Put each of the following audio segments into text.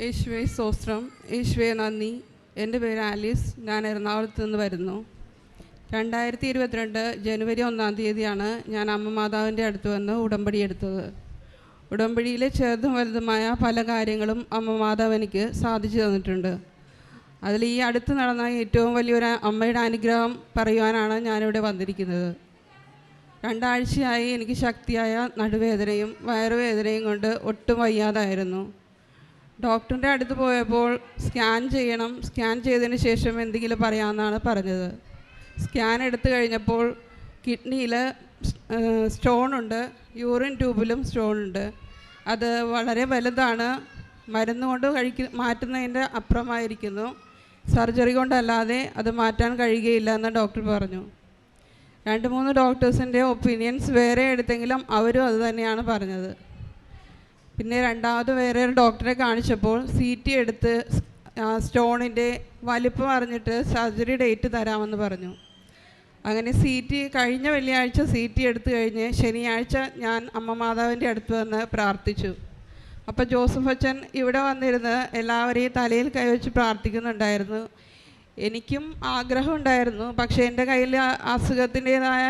യേശുവെ സോസ്ത്രം യേശുവേ നന്ദി. എന്റെ പേര് ആലീസ്. ഞാൻ എറണാകുളത്ത് നിന്ന് വരുന്നു. രണ്ടായിരത്തി ഇരുപത്തിരണ്ട് ജനുവരി ഒന്നാം തീയതിയാണ് ഞാൻ അമ്മ മാതാവിന്റെ അടുത്ത് വന്ന് ഉടമ്പടി എടുത്തത്. ഉടമ്പടിയിലെ ചെറുതും വലുതുമായ പല കാര്യങ്ങളും അമ്മ മാതാവ് എനിക്ക് സാധിച്ചു തന്നിട്ടുണ്ട്. അതിൽ ഈ അടുത്ത് നടന്ന ഏറ്റവും വലിയൊരു അമ്മയുടെ അനുഗ്രഹം പറയുവാനാണ് ഞാനിവിടെ വന്നിരിക്കുന്നത്. രണ്ടാഴ്ചയായി എനിക്ക് ശക്തിയായ നടുവേദനയും വയറുവേദനയും കൊണ്ട് ഒട്ടും വയ്യാതായിരുന്നു. ഡോക്ടറിന്റെ അടുത്ത് പോയപ്പോൾ സ്കാൻ ചെയ്യണം സ്കാൻ ചെയ്തതിന് ശേഷം എന്തെങ്കിലും പറയാമെന്നാണ് പറഞ്ഞത്. സ്കാൻ എടുത്തു കഴിഞ്ഞപ്പോൾ കിഡ്നിയിൽ സ്റ്റോണുണ്ട് യൂറിൻ ട്യൂബിലും സ്റ്റോൺ ഉണ്ട് അത് വളരെ വലുതാണ് മരുന്ന് കൊണ്ട് കഴിക്ക മാറ്റുന്നതിന്റെ അപ്പുറമായിരിക്കുന്നു. സർജറി കൊണ്ടല്ലാതെ അത് മാറ്റാൻ കഴിയുകയില്ല എന്ന് ഡോക്ടർ പറഞ്ഞു. രണ്ട് മൂന്ന് ഡോക്ടേഴ്സിന്റെ ഒപ്പീനിയൻസ് വേറെ എടുത്തെങ്കിലും അവരും അത് തന്നെയാണ് പറഞ്ഞത്. പിന്നെ രണ്ടാമത് വേറെ ഒരു ഡോക്ടറെ കാണിച്ചപ്പോൾ സി ടി എടുത്ത് സ്റ്റോണിന്റെ വലിപ്പം അറിഞ്ഞിട്ട് സർജറി ഡേറ്റ് തരാമെന്ന് പറഞ്ഞു. അങ്ങനെ സി ടി കഴിഞ്ഞ വെള്ളിയാഴ്ച സി ടി എടുത്തു കഴിഞ്ഞ് ശനിയാഴ്ച ഞാൻ അമ്മ മാതാവിന്റെ അടുത്ത് വന്ന് പ്രാർത്ഥിച്ചു. അപ്പോൾ ജോസഫ് അച്ഛൻ ഇവിടെ വന്നിരുന്ന് എല്ലാവരെയും തലയിൽ കൈവച്ച് പ്രാർത്ഥിക്കുന്നുണ്ടായിരുന്നു. എനിക്കും ആഗ്രഹം ഉണ്ടായിരുന്നു പക്ഷേ എന്റെ കയ്യിൽ അസുഖത്തിന്റേതായ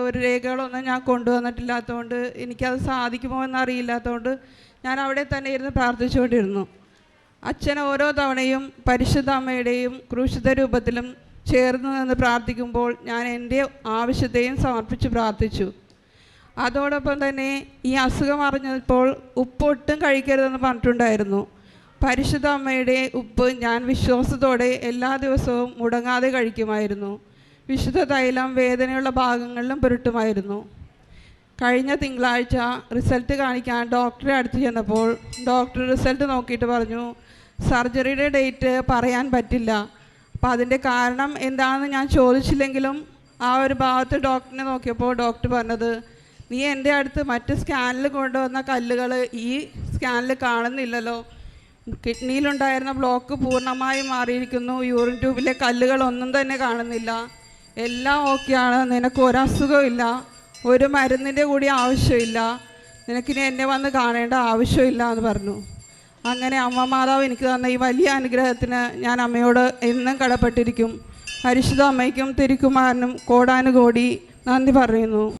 ഒരു രേഖകളൊന്നും ഞാൻ കൊണ്ടുവന്നിട്ടില്ലാത്തതുകൊണ്ട് എനിക്കത് സാധിക്കുമോ എന്നറിയില്ലാത്തതുകൊണ്ട് ഞാൻ അവിടെ തന്നെ ഇരുന്ന് പ്രാർത്ഥിച്ചുകൊണ്ടിരുന്നു. അച്ഛൻ ഓരോ തവണയും പരിശുദ്ധ അമ്മയുടെയും ക്രൂശിത രൂപത്തിലും ചേർന്ന് നിന്ന് പ്രാർത്ഥിക്കുമ്പോൾ ഞാൻ എന്റെ ആവശ്യത്തെയും സമർപ്പിച്ച് പ്രാർത്ഥിച്ചു. അതോടൊപ്പം തന്നെ ഈ അസുഖം അറിഞ്ഞപ്പോൾ ഉപ്പൊട്ടും കഴിക്കരുതെന്ന് പറഞ്ഞിട്ടുണ്ടായിരുന്നു. പരിശുദ്ധ അമ്മയുടെ ഉപ്പ് ഞാൻ വിശ്വാസത്തോടെ എല്ലാ ദിവസവും മുടങ്ങാതെ കഴിക്കുമായിരുന്നു. വിശുദ്ധ തൈലം വേദനയുള്ള ഭാഗങ്ങളിലും പുരട്ടുമായിരുന്നു. കഴിഞ്ഞ തിങ്കളാഴ്ച റിസൾട്ട് കാണിക്കാൻ ഡോക്ടറെ അടുത്ത് ചെന്നപ്പോൾ ഡോക്ടർ റിസൾട്ട് നോക്കിയിട്ട് പറഞ്ഞു സർജറിയുടെ ഡേറ്റ് പറയാൻ പറ്റില്ല. അപ്പം അതിന്റെ കാരണം എന്താണെന്ന് ഞാൻ ചോദിച്ചില്ലെങ്കിലും ആ ഒരു ഭാഗത്ത് ഡോക്ടറിനെ നോക്കിയപ്പോൾ ഡോക്ടർ പറഞ്ഞത് നീ എന്റെ അടുത്ത് മറ്റ് സ്കാനിൽ കൊണ്ടുവന്ന കല്ലുകൾ ഈ സ്കാനിൽ കാണുന്നില്ലല്ലോ. കിഡ്നിയിലുണ്ടായിരുന്ന ബ്ലോക്ക് പൂർണമായും മാറിയിരിക്കുന്നു. യൂറിൻ ട്യൂബിലെ കല്ലുകൾ ഒന്നും തന്നെ കാണുന്നില്ല. എല്ലാം ഓക്കെയാണ്. നിനക്ക് ഒരസുഖമില്ല. ഒരു മരുന്നിന്റെ കൂടി ആവശ്യമില്ല. നിനക്കിനി എന്നെ വന്ന് കാണേണ്ട ആവശ്യമില്ല എന്ന് പറഞ്ഞു. അങ്ങനെ അമ്മ മാതാവ് എനിക്ക് തന്ന ഈ വലിയ അനുഗ്രഹത്തിന് ഞാൻ അമ്മയോട് എന്നും കടപ്പെട്ടിരിക്കും. പരിശുദ്ധ അമ്മയ്ക്കും തിരുക്കുമാരനും കോടാനുകോടി നന്ദി പറയുന്നു.